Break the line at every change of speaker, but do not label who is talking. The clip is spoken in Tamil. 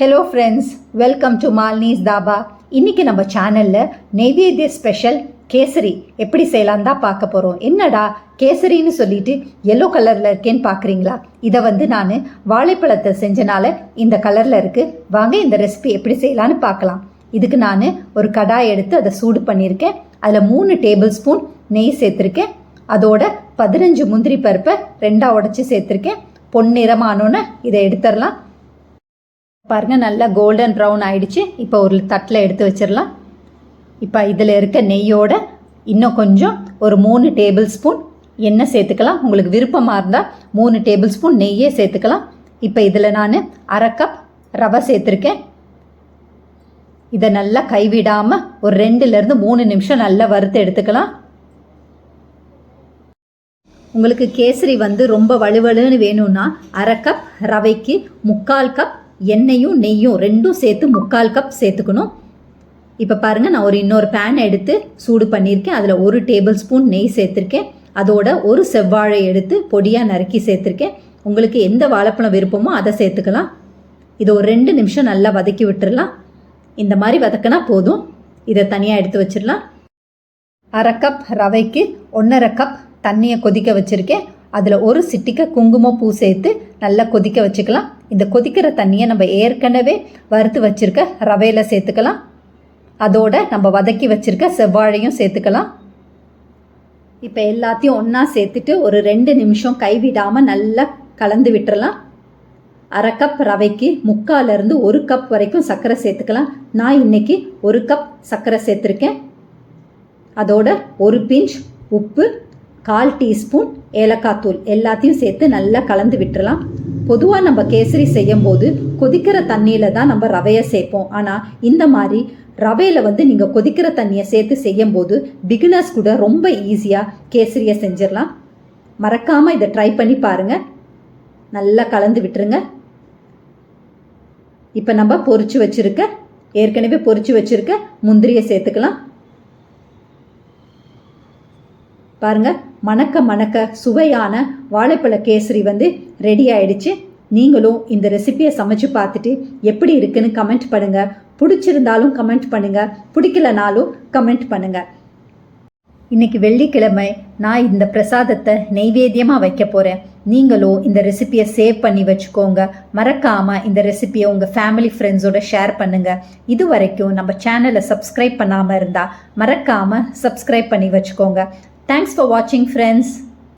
ஹலோ ஃப்ரெண்ட்ஸ் வெல்கம் டு மால்னிஸ் தாபா இன்றைக்கி நம்ம சேனலில் நெய்வேத்திய ஸ்பெஷல் கேசரி எப்படி செய்யலாம் தான் பார்க்க போகிறோம் என்னடா கேசரின்னு சொல்லிட்டு எல்லோ கலரில் இருக்கேன்னு பார்க்குறீங்களா? இதை வந்து நான் வாழைப்பழத்தை செஞ்சனால இந்த கலரில் இருக்குது வாங்க இந்த ரெசிபி எப்படி செய்யலான்னு பார்க்கலாம். இதுக்கு நான் ஒரு கடாய் எடுத்து அதை சூடு பண்ணியிருக்கேன். அதில் மூணு டேபிள் ஸ்பூன் நெய் சேர்த்துருக்கேன். அதோட பதினஞ்சு முந்திரி பருப்பை ரெண்டாக உடச்சி சேர்த்துருக்கேன். பொன்னிறமானோன்னு இதை எடுத்துடலாம். பாருங்கள் நல்லா கோல்டன் ப்ரௌன் ஆயிடுச்சு. இப்போ ஒரு தட்டில் எடுத்து வச்சிடலாம். இப்போ இதில் இருக்க நெய்யோட இன்னும் கொஞ்சம் ஒரு மூணு டேபிள் ஸ்பூன் எண்ணெய் சேர்த்துக்கலாம். உங்களுக்கு விருப்பமாக இருந்தால் மூணு டேபிள் ஸ்பூன் நெய்யே சேர்த்துக்கலாம். இப்போ இதில் நான் அரை கப் ரவை சேர்த்துருக்கேன். இதை நல்லா கைவிடாமல் ஒரு ரெண்டுலேருந்து மூணு நிமிஷம் நல்லா வறுத்து எடுத்துக்கலாம். உங்களுக்கு கேசரி வந்து ரொம்ப வலுவலுன்னு வேணும்னா அரை கப் ரவைக்கு முக்கால் கப் எண்ணெயும் நெய்யும் ரெண்டும் சேர்த்து முக்கால் கப் சேர்த்துக்கணும். இப்போ பாருங்கள் நான் ஒரு இன்னொரு பேன் எடுத்து சூடு பண்ணியிருக்கேன். அதில் ஒரு டேபிள் ஸ்பூன் நெய் சேர்த்துருக்கேன். அதோட ஒரு செவ்வாழை எடுத்து பொடியாக நறுக்கி சேர்த்துருக்கேன். உங்களுக்கு எந்த வாழைப்பழம் விருப்பமோ அதை சேர்த்துக்கலாம். இதை ஒரு ரெண்டு நிமிஷம் நல்லா வதக்கி விட்டுறலாம். இந்த மாதிரி வதக்கினா போதும். இதை தனியாக எடுத்து வச்சிடலாம். அரை கப் ரவைக்கு ஒன்றரை கப் தண்ணியை கொதிக்க வச்சுருக்கேன். அதில் ஒரு சிட்டிக்க குங்குமப்பூ சேர்த்து நல்லா கொதிக்க வச்சுக்கலாம். இந்த கொதிக்கிற தண்ணியை நம்ம ஏற்கனவே வறுத்து வச்சுருக்க ரவையில் சேர்த்துக்கலாம். அதோட நம்ம வதக்கி வச்சுருக்க செவ்வாழையும் சேர்த்துக்கலாம். இப்போ எல்லாத்தையும் ஒன்றா சேர்த்துட்டு ஒரு ரெண்டு நிமிஷம் கைவிடாமல் நல்லா கலந்து விட்டுறலாம். அரை கப் ரவைக்கு முக்காலேருந்து ஒரு கப் வரைக்கும் சர்க்கரை சேர்த்துக்கலாம். நான் இன்னைக்கு ஒரு கப் சர்க்கரை சேர்த்துருக்கேன். அதோட ஒரு பிஞ்ச் உப்பு கால் டீஸ்பூன் ஏலக்காய் தூள் எல்லாத்தையும் சேர்த்து நல்லா கலந்து விட்டுறலாம். பொதுவாக நம்ம கேசரி செய்யும் போது கொதிக்கிற தண்ணியில் தான் நம்ம ரவையை சேர்ப்போம். ஆனால் இந்த மாதிரி ரவையில் வந்து நீங்கள் கொதிக்கிற தண்ணியை சேர்த்து செய்யும் போது பிகினர்ஸ் கூட ரொம்ப ஈஸியாக கேசரியை செஞ்சிடலாம். மறக்காமல் இதை ட்ரை பண்ணி பாருங்கள் நல்லா கலந்து விட்டுருங்க. இப்போ நம்ம பொறிச்சு வச்சுருக்க ஏற்கனவே பொறிச்சு வச்சுருக்க முந்திரியை சேர்த்துக்கலாம். பாருங்கள் மணக்க மணக்க சுவையான வாழைப்பழ கேசரி வந்து ரெடி ஆயிடுச்சு. நீங்களும் இந்த ரெசிபியை சமைச்சு பார்த்துட்டு எப்படி இருக்குன்னு கமெண்ட் பண்ணுங்க. பிடிச்சிருந்தாலும் கமெண்ட் பண்ணுங்க. பிடிக்கலனாலும் கமெண்ட் பண்ணுங்க. இன்னைக்கு வெள்ளிக்கிழமை நான் இந்த பிரசாதத்தை நெய்வேத்தியமாக வைக்க போகிறேன் நீங்களும் இந்த ரெசிபியை சேவ் பண்ணி வச்சுக்கோங்க. மறக்காமல் இந்த ரெசிபியை உங்கள் ஃபேமிலி ஃப்ரெண்ட்ஸோட ஷேர் பண்ணுங்கள் இது வரைக்கும் நம்ம சேனலை சப்ஸ்கிரைப் பண்ணாமல் இருந்தால் மறக்காமல் சப்ஸ்கிரைப் பண்ணி வச்சுக்கோங்க. தேங்க்ஸ் ஃபார் வாட்சிங் ஃப்ரெண்ட்ஸ்